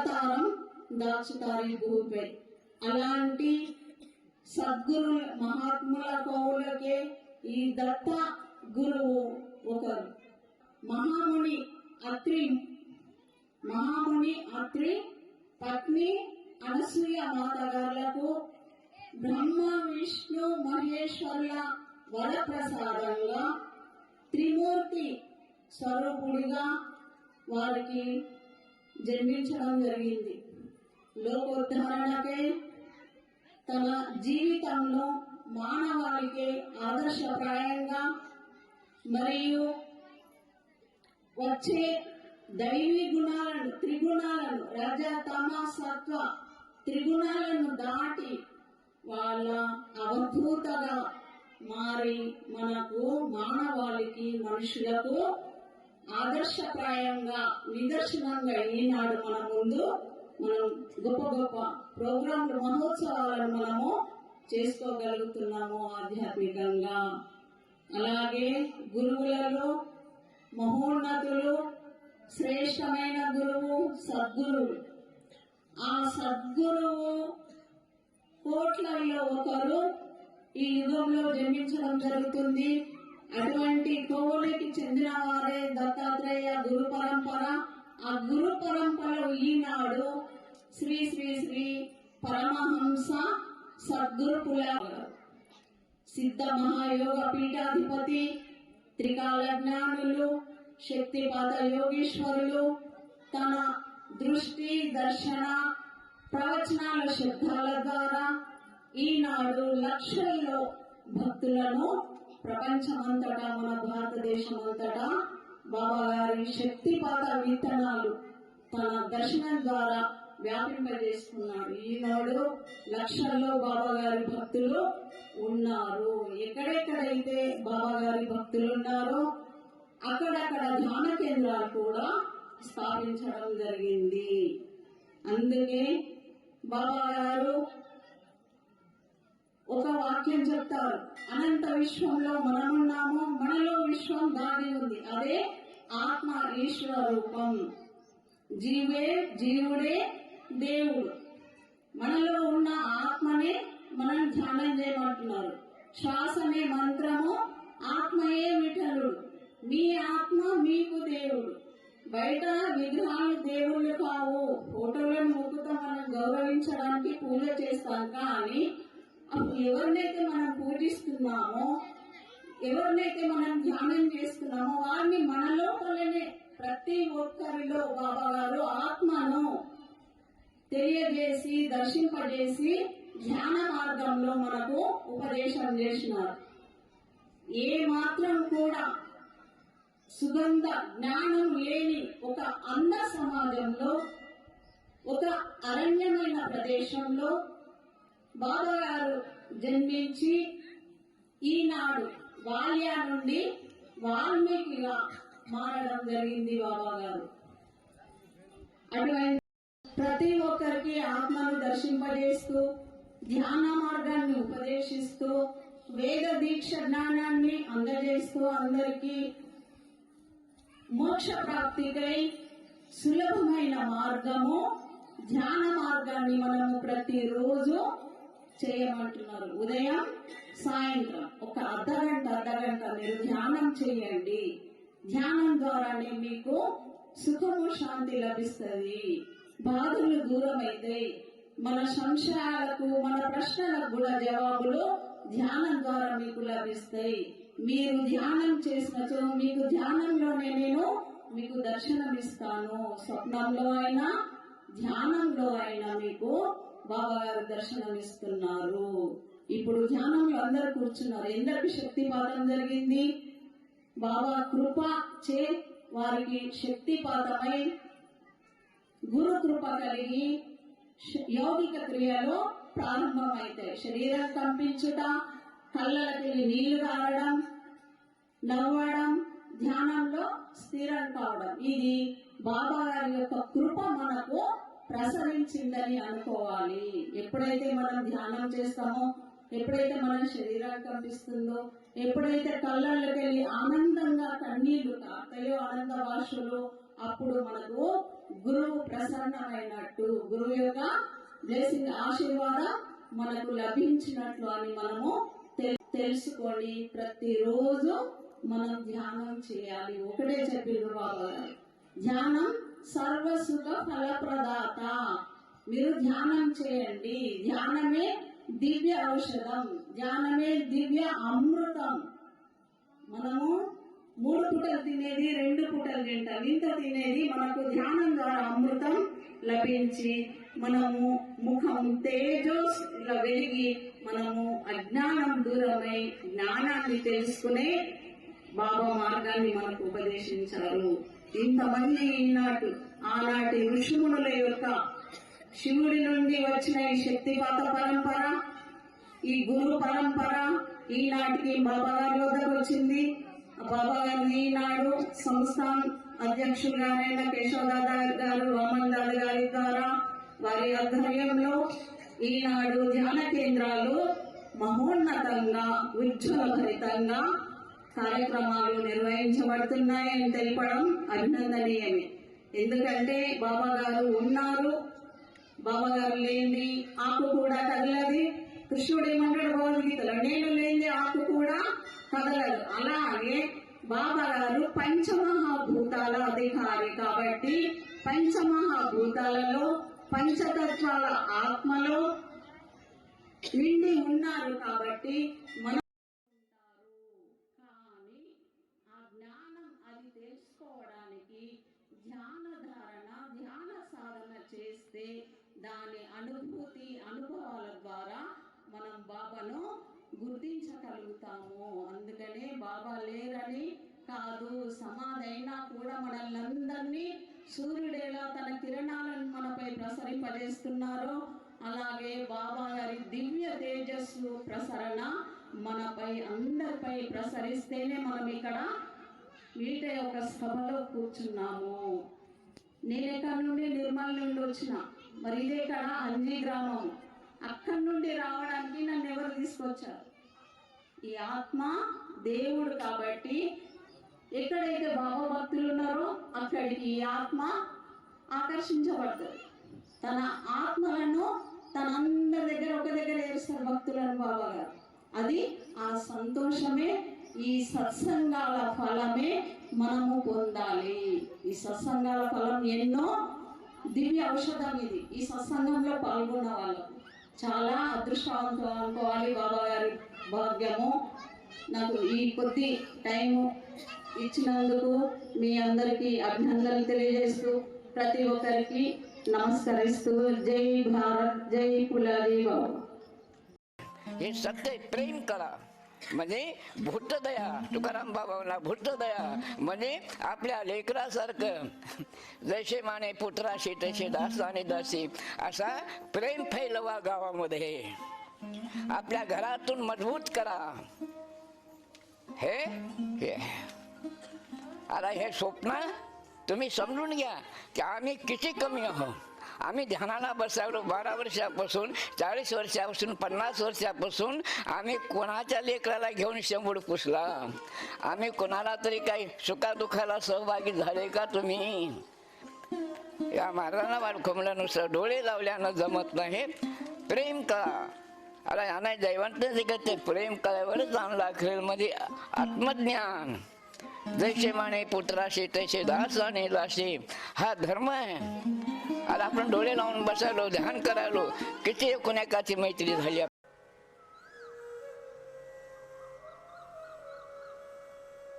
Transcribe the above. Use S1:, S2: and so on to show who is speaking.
S1: అవతారం దాచుతారు భూమిపై అలాంటి సద్గురు మహాత్ముల కౌలకే ఈ దత్త గురువు ఒకరు మహాముని అత్రి మహాముని అత్రి పత్ని అనసూయ మాత గారులకు బ్రహ్మ విష్ణు మహేశ్వరుల వరప్రసాదంగా త్రిమూర్తి స్వరూపుడిగా వారికి జన్మించడం జరిగింది. లోకోద్ధరణకై తన జీవితంలో మానవాళికి ఆదర్శప్రాయంగా మరియు వచ్చే దైవీ గుణాలను త్రిగుణాలను రజ తమ సత్వ త్రిగుణాలను దాటి వాళ్ళ అవధూతగా మారి మనకు మానవాళికి మనుషులకు ఆదర్శప్రాయంగా నిదర్శనంగా ఈనాడు మన ముందు మనం గొప్ప గొప్ప ప్రోగ్రాంలు మహోత్సవాలను మనము చేసుకోగలుగుతున్నాము ఆధ్యాత్మికంగా. అలాగే గురువులలో మహోన్నతులు శ్రేష్టమైన గురువు సద్గురువు. ఆ సద్గురువు కోట్లలో ఒకరు ఈ యుగంలో జన్మించడం జరుగుతుంది. అటువంటి కోవలికి చెందిన వారే దత్తాత్రేయ గురు పరంపర. ఆ గురు పరంపర ఈనాడు శ్రీ శ్రీ శ్రీ పరమహంస సద్గురు పుల సిద్ధ మహాయోగ పీఠాధిపతి త్రికాల జ్ఞానులు శక్తిపాత యోగేశ్వరులు. తన దృష్టి దర్శన ప్రవచనాల శబ్దాల ద్వారా ఈనాడు లక్షల్లో భక్తులను ప్రపంచమంతటా మన భారతదేశం అంతటా బాబా గారి శక్తిపాత విత్తనాలు తన దర్శనం ద్వారా వ్యాపింపజేస్తున్నాడు ఈనాడు లక్షల్లో బాబా గారి భక్తులు ఉన్నారు. ఎక్కడెక్కడైతే బాబా గారి భక్తులు ఉన్నారో అక్కడక్కడ ధ్యాన కేంద్రాలు కూడా స్థాపించడం జరిగింది. అందుకే బాబా గారు ఒక వాక్యం చెప్తారు. అనంత విశ్వంలో మనమున్నాము మనలో విశ్వం దాగి ఉంది. అదే ఆత్మ ఈశ్వర రూపం. జీవే జీవుడే దేవుడు. మనలో ఉన్న ఆత్మనే మనం ధ్యానం చేయమంటున్నారు. శ్వాసనే మంత్రము ఆత్మయే విఠలుడు మీ ఆత్మ మీకు దేవుడు. బయట విగ్రహాలు దేవుళ్ళు కావు. ఫోటోలను మొక్కుతాం మనం గౌరవించడానికి పూజ చేస్తాం. కానీ ఎవరినైతే మనం పూజిస్తున్నామో ఎవరినైతే మనం ధ్యానం చేస్తున్నామో వారిని మన లోపలనే ప్రతి ఒక్కరిలో బాబా గారు ఆత్మను తెలియజేసి దర్శింపజేసి ధ్యాన మార్గంలో మనకు ఉపదేశం చేసినారు. ఏ మాత్రం కూడా సుగంధ జ్ఞానం లేని ఒక అంధ సమాజంలో ఒక అరణ్యమైన ప్రదేశంలో బాబా గారు జన్మించి ఈనాడు బాల్య నుండి వాల్మీకిగా మారడం జరిగింది బాబా గారు. అటువంటి ప్రతి ఒక్కరికి ఆత్మను దర్శింపజేస్తూ ధ్యాన మార్గాన్ని ఉపదేశిస్తూ వేద దీక్ష జ్ఞానాన్ని అందజేస్తూ అందరికీ మోక్ష ప్రాప్తికై సులభమైన మార్గము ధ్యాన మార్గాన్ని మనము ప్రతిరోజు చేయమంటున్నారు. ఉదయం సాయంత్రం. ఒక అర్ధగంట అర్ధగంట మీరు ధ్యానం చేయండి. ధ్యానం ద్వారానే మీకు సుఖము శాంతి లభిస్తుంది. బాధలు దూరం అవుతాయి మన సంశయాలకు మన ప్రశ్నలకు కూడా జవాబులు ధ్యానం ద్వారా మీకు లభిస్తాయి. మీరు ధ్యానం చేసినచో మీకు ధ్యానంలోనే నేను మీకు దర్శనం ఇస్తాను స్వప్నంలో అయినా ధ్యానంలో అయినా మీకు బాబా గారు దర్శనం ఇస్తున్నారు. ఇప్పుడు ధ్యానంలో అందరు కూర్చున్నారు. ఎందరికి శక్తిపాతం జరిగింది? బాబా కృప చే వారికి శక్తిపాతమై గురు కృప కలిగి యోగిక యౌగిక క్రియలు ప్రారంభమైతాయి శరీరం కంపించుట కళ్ళకి నీళ్ళు కారడం నవ్వడం ధ్యానంలో స్థిరం కావడం ఇది బాబా గారి యొక్క కృప మనకు ప్రసరించిందని అనుకోవాలి. ఎప్పుడైతే మనం ధ్యానం చేస్తామో ఎప్పుడైతే మన శరీరం కనిపిస్తుందో ఎప్పుడైతే కళ్ళకి వెళ్ళి ఆనందంగా కన్నీళ్ళు కాతాయో ఆనంద భాషలు అప్పుడు మనకు గురువు ప్రసన్నమైనట్టు గురువు యొక్క బ్లెస్సింగ్ ఆశీర్వాదం మనకు లభించినట్లు అని మనము తెలుసుకొని ప్రతిరోజు మనం ధ్యానం చేయాలి. ఒకటే చెప్పిండ్రు బాబా ధ్యానం సర్వసుఖ ఫలప్రదాత. మీరు ధ్యానం చేయండి. ధ్యానమే దివ్య ఔషధం. ధ్యానమే దివ్య అమృతం. మనము మూడు పూటలు తినేది రెండు పూటలు తింటాం. ఇంత తినేది మనకు ధ్యానం ద్వారా అమృతం లభించి మనము ముఖం తేజస్గా వెలిగి మనము అజ్ఞానం దూరమై జ్ఞానాన్ని తెలుసుకునే బాబా మార్గాన్ని మనకు ఉపదేశించారు. ఇంతమంది ఈనాటి ఆనాటి ఋషిమునుల యొక్క శివుడి నుండి వచ్చిన ఈ శక్తిపాత పరంపర ఈ గురు పరంపర ఈనాటికి బాబా గారి వద్దకు వచ్చింది. బాబా గారు ఈనాడు సంస్థాన్ అధ్యక్షులుగానైన కేశవదాదా గారు వామన్ దాదా గారి ద్వారా వారి ఆధ్వర్యంలో ఈనాడు ధ్యాన కేంద్రాలు మహోన్నతంగా ఉజ్వలభరితంగా కార్యక్రమాలు నిర్వహించబడుతున్నాయని తెలపడం అభినందనీయమే. ఎందుకంటే బాబా గారు ఉన్నారు. బాబా గారు లేని ఆకు కూడా కదలది. కృష్ణుడు ఏమంటాడు భగవద్గీతలో నేను లేని ఆకు కూడా కదలదు. అలాగే బాబా గారు పంచమహాభూతాల అధికారి కాబట్టి పంచమహాభూతాలలో పంచతత్వాల ఆత్మలో నిండి ఉన్నారు కాబట్టి మన కానీ ఆ జ్ఞానం అది తెలుసుకోవడానికి ధ్యాన ధారణ ధ్యాన సాధన చేస్తే దాని అనుభూతి అనుభవాల ద్వారా మనం బాబాను గుర్తించగలుగుతాము. అందుకనే బాబా లేరని కాదు సమాధైనా కూడా మనల్ని అందరినీ సూర్యుడేలా తన కిరణాలను మనపై ప్రసరింపజేస్తున్నారో అలాగే బాబా గారి దివ్య తేజస్సు ప్రసరణ మనపై అందరిపై ప్రసరిస్తేనే మనం ఇక్కడ వీట యొక్క సభలో కూర్చున్నాము. నేను ఎక్కడి నుండి నిర్మల్ నుండి వచ్చిన మరి ఇదే ఇక్కడ అంజీ గ్రామం. అక్కడి నుండి రావడానికి నన్ను ఎవరు తీసుకొచ్చారు? ఈ ఆత్మ దేవుడు కాబట్టి ఎక్కడైతే బాబా భక్తులు ఉన్నారో అక్కడికి ఈ ఆత్మ ఆకర్షించబడుతుంది తన ఆత్మలను తన అందరి దగ్గర ఒక దగ్గర ఏరుస్తారు భక్తులను బాబా గారు అది ఆ సంతోషమే ఈ సత్సంగాల ఫలమే మనము పొందాలి ఈ సత్సంగాల ఫలం ఎన్నో దివ్య ఔషధం ఇది ఈ సత్సంగంలో పాల్గొన్న వాళ్ళకు చాలా అదృష్టవంతం అనుకోవాలి బాబా గారి భాగ్యము నాకు ఈ కొద్ది టైము ఇచ్చినందుకు మీ అందరికీ అభినందనలు తెలియజేస్తూ ప్రతి ఒక్కరికి నమస్కరిస్తూ జై భారత్ జై పులాది బాబా
S2: हे सत्य प्रेम करा म्हणजे भूतदया तुकाराम बाबांना भूतदया म्हणजे आपल्या लेकरासारखं जसे माने पुत्राशी तसे दास आणि दासी असा प्रेम फैलवा गावामध्ये. आपल्या घरातून मजबूत करा. हे हे. आता हे स्वप्न तुम्ही समजून घ्या की आम्ही किती कमी आहोत. आम्ही ध्यानाला बसावलो बारा वर्षापासून चाळीस वर्षापासून पन्नास वर्षापासून आम्ही कोणाच्या लेकराला घेऊन शंभर पुसला आम्ही कोणाला तरी काही सुखादुखाला सहभागी झाले का तुम्ही? या महाराजांना वाढखोमल्यानुसार डोळे लावल्यानं जमत नाही. प्रेम करा. अरे याना दैवंत ते प्रेम करावरच आणला अखेरमध्ये आत्मज्ञान. जैसे माने पुत्राशी तैसे दास आणि लाशी. हा धर्म आहे. आज आपण डोळे लावून बसायलो ध्यान करायलो. किती एकोण एकाची मैत्री झाली.